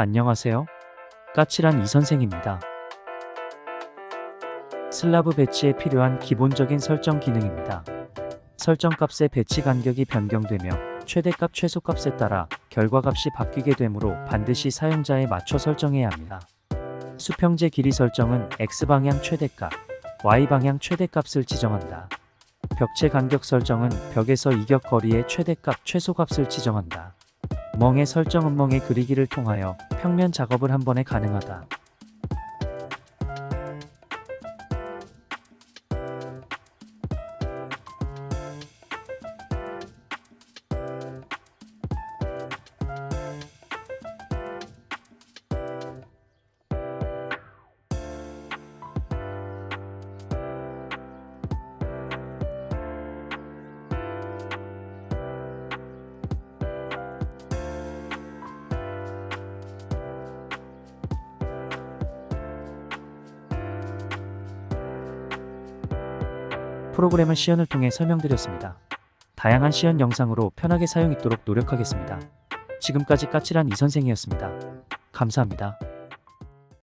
안녕하세요. 까칠한 이선생입니다. 슬라브 배치에 필요한 기본적인 설정 기능입니다. 설정 값의 배치 간격이 변경되며 최대값 최소값에 따라 결과값이 바뀌게 되므로 반드시 사용자에 맞춰 설정해야 합니다. 수평제 길이 설정은 X방향 최대값, Y방향 최대값을 지정한다. 벽체 간격 설정은 벽에서 이격 거리의 최대값 최소값을 지정한다. 멍의 설정은 멍의 그리기를 통하여 평면 작업을 한 번에 가능하다. 프로그램을 시연을 통해 설명드렸습니다. 다양한 시연 영상으로 편하게 사용 있도록 노력하겠습니다. 지금까지 까칠한 이 선생이었습니다. 감사합니다.